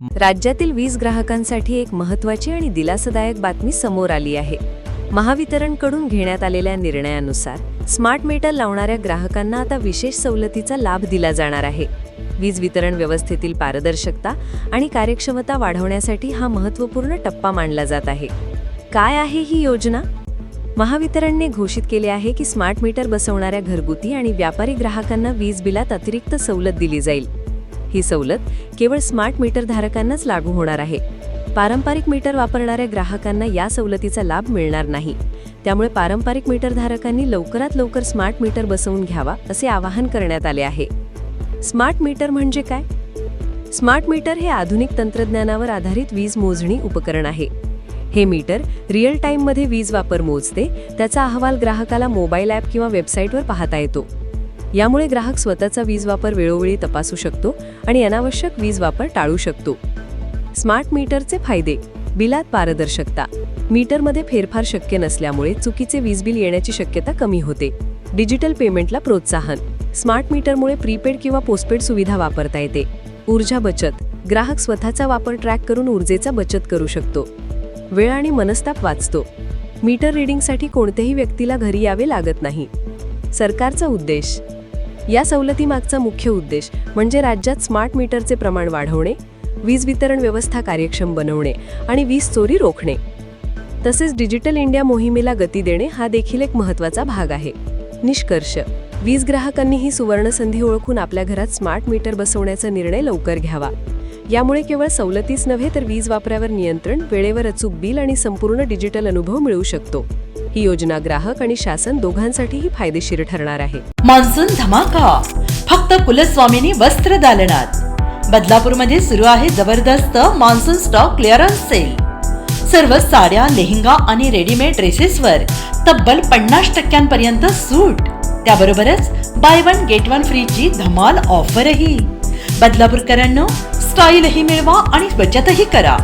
राज्यातील वीज ग्राहकांसाठी एक महत्त्वाची आणि दिलासादायक बातमी समोर आली आहे. महावितरणकडून घेण्यात आलेल्या निर्णयानुसार स्मार्ट मीटर लावणाऱ्या ग्राहकांना आता विशेष सवलतीचा लाभ दिला जाणार आहे. वीज वितरण व्यवस्थेतील पारदर्शकता आणि कार्यक्षमता वाढवण्यासाठी हा महत्त्वपूर्ण टप्पा मानला जात आहे. काय आहे ही योजना? महावितरणने घोषित केले आहे की स्मार्ट मीटर बसवणाऱ्या घरगुती आणि व्यापारी ग्राहकांना वीज बिलात अतिरिक्त सवलत दिली जाईल. ही सवलत केवळ स्मार्ट मीटर धारकांनाच लागू होणार आहे. पारंपरिक मीटर वापरणाऱ्या ग्राहकांना या सवलतीचा लाभ मिळणार नाही. त्यामुळे पारंपरिक मीटर धारकांनी लवकरात लवकर स्मार्ट मीटर बसवून घ्यावा असे आवाहन करण्यात आले आहे. स्मार्ट मीटर म्हणजे काय? स्मार्ट मीटर हे आधुनिक तंत्रज्ञानावर आधारित वीज मोजणी उपकरण आहे. हे मीटर रिअल टाईममध्ये वीज वापर मोजते त्याचा अहवाल ग्राहकाला मोबाईल ॲप किंवा वेबसाईटवर पाहता येतो. यामुळे ग्राहक स्वतःचा वीज वापर वेळोवेळी तपासू शकतो आणि अनावश्यक वीज वापर टाळू शकतो. स्मार्ट मीटरचे फायदे. बिलात पारदर्शकता. मीटरमध्ये फेरफार शक्य नसल्यामुळे चुकीचे वीज बिल येण्याची शक्यता कमी होते. डिजिटल पेमेंटला प्रोत्साहन. स्मार्ट मीटरमुळे प्रीपेड किंवा पोस्टपेड सुविधा वापरता येते. ऊर्जा बचत. ग्राहक स्वतःचा वापर ट्रॅक करून ऊर्जेचा बचत करू शकतो. वेळ आणि मनस्ताप वाचतो. मीटर रिडिंगसाठी कोणत्याही व्यक्तीला घरी यावे लागत नाही. सरकारचा उद्देश. या सवलतीमागचा मुख्य उद्देश म्हणजे राज्यात स्मार्ट मीटरचे प्रमाण वाढवणे वीज वितरण व्यवस्था कार्यक्षम बनवणे आणि वीज चोरी रोखणे. तसेच डिजिटल इंडिया मोहिमेला गती देणे हा देखील एक महत्त्वाचा भाग आहे. निष्कर्ष वीज ग्राहकांनी ही सुवर्ण संधी ओळखून आपल्या घरात स्मार्ट मीटर बसवण्याचा निर्णय लवकर घ्यावा. यामुळे केवळ सवलतीच नव्हे तर वीज वापरावर नियंत्रण वेळेवर अचूक बिल आणि संपूर्ण डिजिटल अनुभव मिळू शकतो. ही योजना ग्राहक आणि शासन दोघांसाठीही फायदेशीर ठरणार आहे. मान्सून धमाका. फक्त कुलस्वामिनी वस्त्र दालनात. बदलापूरमध्ये सुरू आहे जबरदस्त मान्सून स्टॉक क्लिअरन्स सेल सर्व साड्या लेहंगा आणि रेडीमेड ड्रेसेसवर तब्बल पन्नास टक्क्यांपर्यंत सूट. त्याबरोबरच बाय वन गेट वन फ्रीची धमाल ऑफरही बदलापूरकरांनो स्टाईलही मिळवा आणि बचतही करा.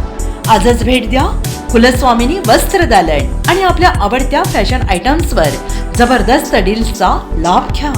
आजच भेट द्या कुलस्वामिनी वस्त्र दालन आणि आपल्या आवडत्या फॅशन आयटम्सवर जबरदस्त डील्सचा लाभ घ्या.